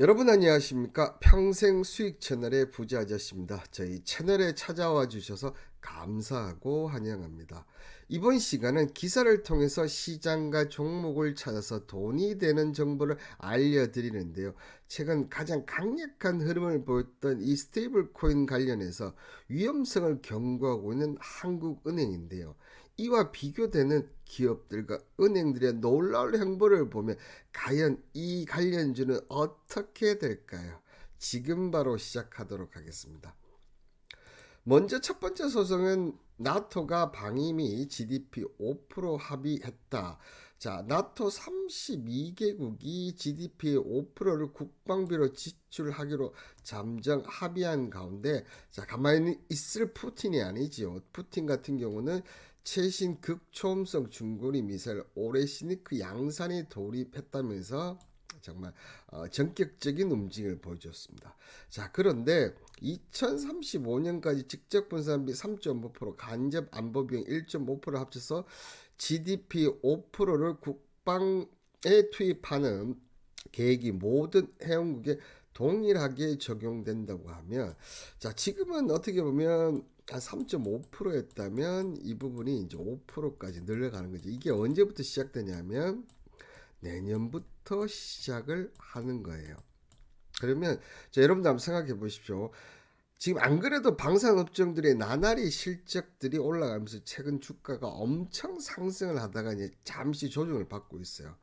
여러분 안녕하십니까? 평생 수익 채널의 부자 아저씨입니다. 저희 채널에 찾아와 주셔서 감사하고 환영합니다. 이번 시간은 기사를 통해서 시장과 종목을 찾아서 돈이 되는 정보를 알려드리는데요. 최근 가장 강력한 흐름을 보였던 이 스테이블 코인 관련해서 위험성을 경고하고 있는 한국은행인데요 이와 비교되는 기업들과 은행들의 놀라운 행보를 보면 과연 이 관련주는 어떻게 될까요? 지금 바로 시작하도록 하겠습니다. 먼저 첫 번째 소송은 나토가 방위미 GDP 5% 합의했다. 자, 나토 32개국이 GDP의 5%를 국방비로 지출하기로 잠정 합의한 가운데 자, 가만히 있을 푸틴이 아니지요. 푸틴 같은 경우는 최신 극초음속 중거리 미사일 오레시니크 양산이 돌입했다면서 정말 어, 전격적인 움직임을 보여줬습니다. 자 그런데 2035년까지 직접 분산비 3.5% 간접 안보 비용 1.5% 합쳐서 GDP 5%를 국방에 투입하는 계획이 모든 회원국에 동일하게 적용된다고 하면 자 지금은 어떻게 보면 한 3.5%였다면 이 부분이 이제 5%까지 늘어가는 거죠. 이게 언제부터 시작되냐면 내년부터 시작을 하는 거예요. 그러면 자, 여러분들 한번 생각해 보십시오. 지금 안 그래도 방산업종들의 나날이 실적들이 올라가면서 최근 주가가 엄청 상승을 하다가 이제 잠시 조정을 받고 있어요.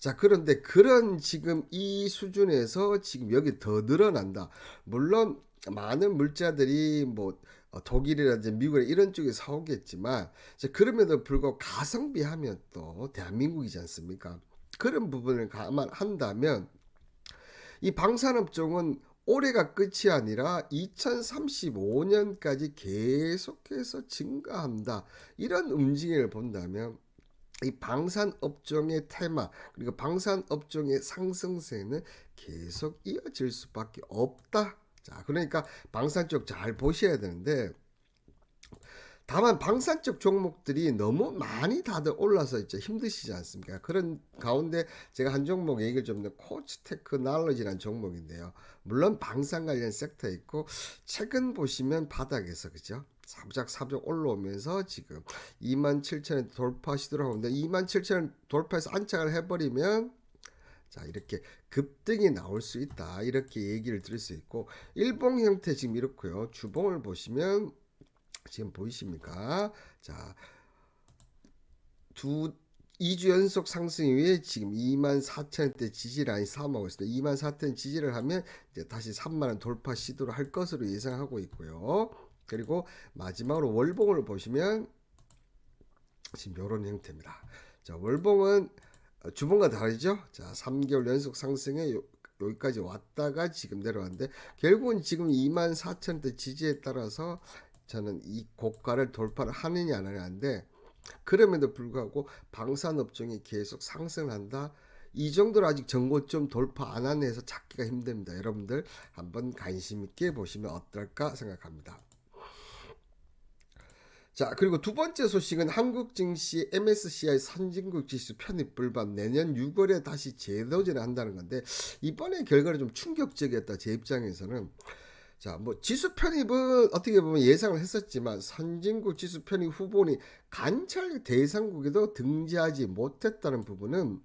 자, 그런데 그런 지금 이 수준에서 지금 여기 더 늘어난다. 물론 많은 물자들이 뭐 어, 독일이라든지 미국이나 이런 쪽에 사오겠지만 그럼에도 불구하고 가성비 하면 또 대한민국이지 않습니까? 그런 부분을 감안한다면 이 방산업종은 올해가 끝이 아니라 2035년까지 계속해서 증가한다. 이런 움직임을 본다면 이 방산 업종의 테마 그리고 방산 업종의 상승세는 계속 이어질 수밖에 없다. 자, 그러니까 방산 쪽 잘 보셔야 되는데 다만 방산 쪽 종목들이 너무 많이 다들 올라서 있죠. 힘드시지 않습니까? 그런 가운데 제가 한 종목 얘기를 좀 코치 테크놀로지라는 종목인데요. 물론 방산 관련 섹터 있고 최근 보시면 바닥에서 그죠? 사부작 사부작 올라오면서 지금 27,000원 돌파 시도를 하는데 27,000원 돌파해서 안착을 해버리면 자 이렇게 급등이 나올 수 있다 이렇게 얘기를 드릴 수 있고 일봉 형태 지금 이렇고요 주봉을 보시면 지금 보이십니까 자 두 2주 연속 상승 이후에 지금 2만 4천원대 지지 라인 싸움하고 있습니다. 2만 4천 지지를 하면 이제 다시 3만원 돌파 시도를 할 것으로 예상하고 있고요. 그리고 마지막으로 월봉을 보시면 지금 이런 형태입니다. 자, 월봉은 어, 주봉과 다르죠? 자, 3개월 연속 상승에 요, 여기까지 왔다가 지금 내려왔는데 결국은 지금 2만 4천대 지지에 따라서 저는 이 고가를 돌파를 하느냐 안 하느냐인데 그럼에도 불구하고 방산업종이 계속 상승한다. 이 정도로 아직 전고점 돌파 안한 해서 찾기가 힘듭니다. 여러분들 한번 관심 있게 보시면 어떨까 생각합니다. 자, 그리고 두 번째 소식은 한국 증시 MSCI 선진국 지수 편입 불반 내년 6월에 다시 재도전을 한다는 건데 이번에 결과는 좀 충격적이었다. 제 입장에서는 자, 뭐 지수 편입은 어떻게 보면 예상을 했었지만 선진국 지수 편입 후보니 관찰 대상국에도 등재하지 못했다는 부분은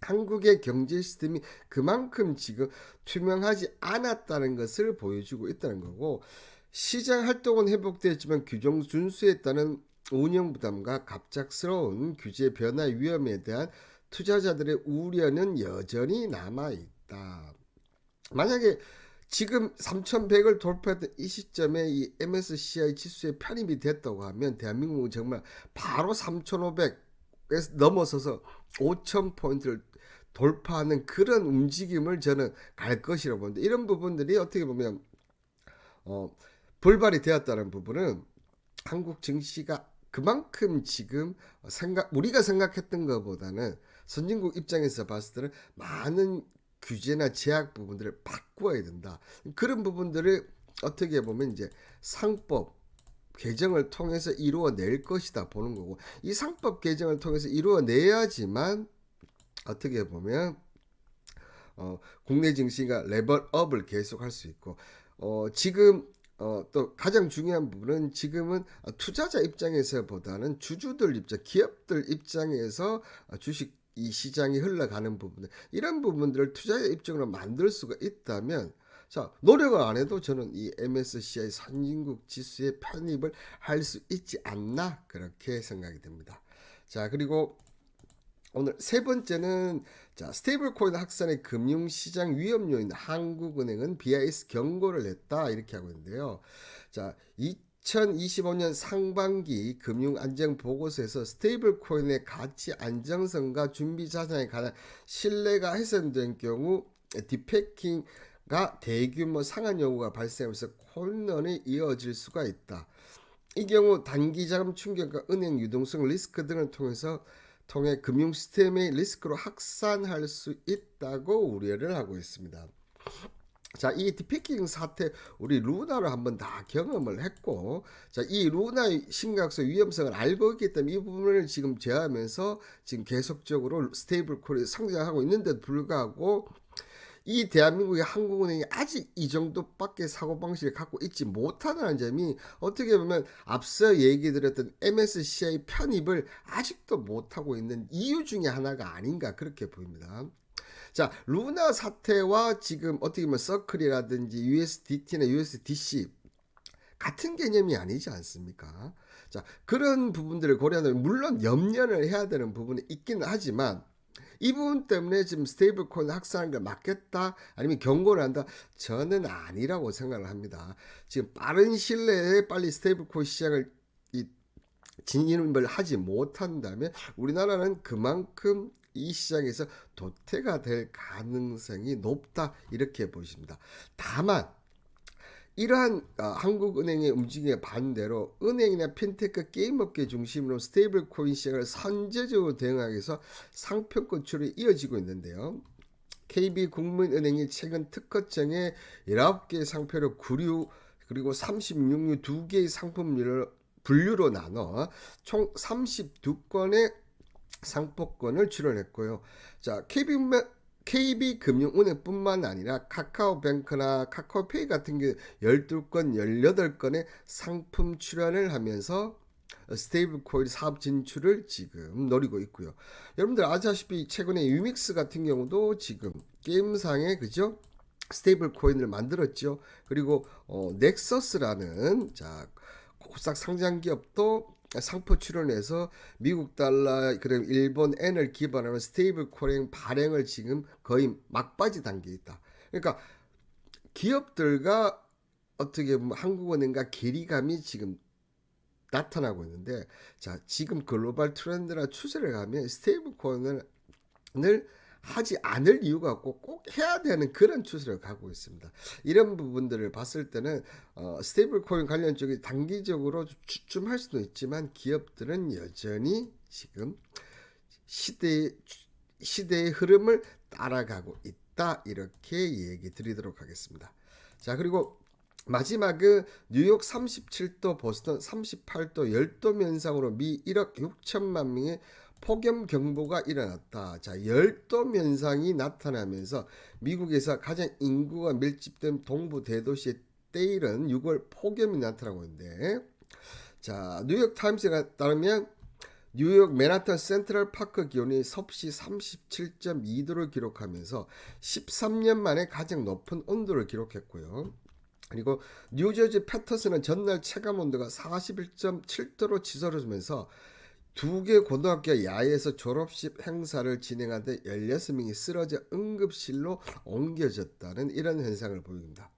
한국의 경제 시스템이 그만큼 지금 투명하지 않았다는 것을 보여주고 있다는 거고 시장 활동은 회복되었지만 규정 준수에 따른 운영 부담과 갑작스러운 규제 변화 위험에 대한 투자자들의 우려는 여전히 남아 있다. 만약에 지금 3,100을 돌파했던 이 시점에 이 MSCI 지수에 편입이 됐다고 하면 대한민국은 정말 바로 3,500에서 넘어서서 5,000포인트를 돌파하는 그런 움직임을 저는 갈 것이라고 보는데 이런 부분들이 어떻게 보면 어 불발이 되었다는 부분은 한국 증시가 그만큼 지금 생각 우리가 생각했던 것보다는 선진국 입장에서 봤을 때는 많은 규제나 제약 부분들을 바꾸어야 된다. 그런 부분들을 어떻게 보면 이제 상법 개정을 통해서 이루어낼 것이다 보는 거고 이 상법 개정을 통해서 이루어내야지만 어떻게 보면 어, 국내 증시가 레벨업을 계속할 수 있고 어, 지금 어, 또 가장 중요한 부분은 지금은 투자자 입장에서보다는 주주들 입장, 기업들 입장에서 어, 주식 이 시장이 흘러가는 부분들 이런 부분들을 투자자 입장으로 만들 수가 있다면 자 노력을 안 해도 저는 이 MSCI 선진국 지수에 편입을 할 수 있지 않나 그렇게 생각이 됩니다. 자 그리고 오늘 세 번째는 자 스테이블 코인 확산의 금융시장 위험 요인 한국은행은 BIS 경고를 냈다 이렇게 하고 있는데요. 자 2025년 상반기 금융 안정 보고서에서 스테이블 코인의 가치 안정성과 준비 자산에 관한 신뢰가 훼손된 경우 디패킹 가 대규모 상한 요구가 발생하면서混乱이 이어질 수가 있다. 이 경우 단기 자금 충격과 은행 유동성 리스크 등을 통해서 통해 금융 시스템의 리스크로 확산할 수 있다고 우려를 하고 있습니다. 자, 이 디피킹 사태 우리 루나로 한번 다 경험을 했고, 자, 이 루나의 심각성 위험성을 알고 있기 때문에 이 부분을 지금 제하면서 지금 계속적으로 스테이블 코인이 성장하고 있는데도 불구하고 이 대한민국의 한국은행이 아직 이 정도밖에 사고방식을 갖고 있지 못하다는 점이 어떻게 보면 앞서 얘기 드렸던 MSCI 편입을 아직도 못하고 있는 이유 중에 하나가 아닌가 그렇게 보입니다. 자, 루나 사태와 지금 어떻게 보면 서클이라든지 USDT나 USDC 같은 개념이 아니지 않습니까? 자, 그런 부분들을 고려한다면 물론 염려를 해야 되는 부분이 있기는 하지만 이 부분 때문에 지금 스테이블 코인 확산하는 걸 막겠다 아니면 경고를 한다 저는 아니라고 생각을 합니다. 지금 빠른 시일 내에 빨리 스테이블 코인 시장을 이 진입을 하지 못한다면 우리나라는 그만큼 이 시장에서 도태가 될 가능성이 높다 이렇게 보십니다. 다만 이러한 어, 한국은행의 움직임에 반대로 은행이나 핀테크 게임업계 중심으로 스테이블 코인 시장을 선제적으로 대응하기 위해서 상표권 출이 이어지고 있는데요. KB국민은행이 최근 특허청에 19개 상표를 구류 그리고 36류 2개의 상품류를 분류로 나눠 총 32건의 상품권을 출원했고요. 자, KB KB금융은행뿐만 아니라 카카오뱅크나 카카오페이 같은 게 12건, 18건의 상품 출연을 하면서 스테이블 코인 사업 진출을 지금 노리고 있고요. 여러분들 아시다시피 최근에 유믹스 같은 경우도 지금 게임상에 그죠? 스테이블 코인을 만들었죠. 그리고 어, 넥서스라는 자 코스닥 상장 기업도 상표 출원해서 미국 달러 그럼 일본 엔을 기반으로 스테이블 코인 발행을 지금 거의 막바지 단계에 있다. 그러니까 기업들과 어떻게 보면 한국은행과 괴리감이 지금 나타나고 있는데 자 지금 글로벌 트렌드나 추세를 가면 스테이블 코인을 하지 않을 이유가 없고 꼭 해야 되는 그런 추세를 가고 있습니다. 이런 부분들을 봤을 때는 어, 스테이블 코인 관련 쪽이 단기적으로 주춤할 수도 있지만 기업들은 여전히 지금 시대의 시대의 흐름을 따라가고 있다 이렇게 얘기 드리도록 하겠습니다. 자 그리고 마지막은 뉴욕 37도, 보스턴 38도 열도 면상으로 미 1억 6천만 명의 폭염 경보가 일어났다. 자, 열도 면상이 나타나면서 미국에서 가장 인구가 밀집된 동부 대도시의 때일은 6월 폭염이 나타나고 있는데 자, 뉴욕 타임스에 따르면 뉴욕 맨하탄 센트럴 파크 기온이 섭씨 37.2도를 기록하면서 13년 만에 가장 높은 온도를 기록했고요. 그리고 뉴저지 패터슨은 전날 체감 온도가 41.7도로 치솟으면서 두 개 고등학교 야외에서 졸업식 행사를 진행하는데 16명이 쓰러져 응급실로 옮겨졌다는 이런 현상을 보입니다.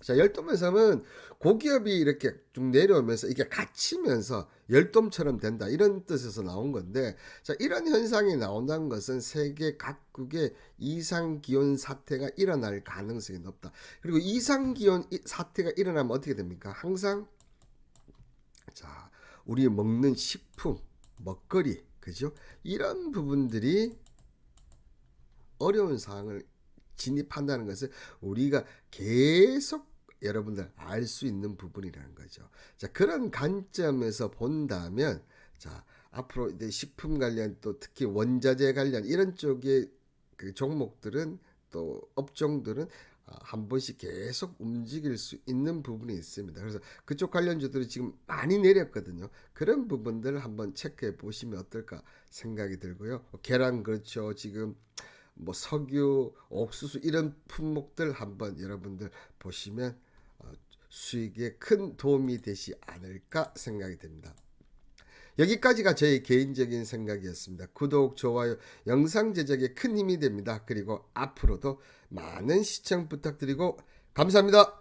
자, 열돔에서는 고기업이 이렇게 쭉 내려오면서 이게 갇히면서 열돔처럼 된다. 이런 뜻에서 나온 건데, 자, 이런 현상이 나온다는 것은 세계 각국의 이상 기온 사태가 일어날 가능성이 높다. 그리고 이상 기온 사태가 일어나면 어떻게 됩니까? 항상, 자, 우리 먹는 식품, 먹거리, 그죠? 이런 부분들이 어려운 상황을 진입한다는 것을 우리가 계속 여러분들 알 수 있는 부분이라는 거죠. 자, 그런 관점에서 본다면, 자, 앞으로 이제 식품 관련 또 특히 원자재 관련 이런 쪽의 그 종목들은 또 업종들은 아, 한 번씩 계속 움직일 수 있는 부분이 있습니다. 그래서 그쪽 관련주들이 지금 많이 내렸거든요. 그런 부분들 한번 체크해 보시면 어떨까 생각이 들고요. 계란 그렇죠. 지금 뭐 석유, 옥수수 이런 품목들 한번 여러분들 보시면 어, 수익에 큰 도움이 되지 않을까 생각이 됩니다. 여기까지가 저의 개인적인 생각이었습니다. 구독, 좋아요, 영상 제작에 큰 힘이 됩니다. 그리고 앞으로도 많은 시청 부탁드리고 감사합니다.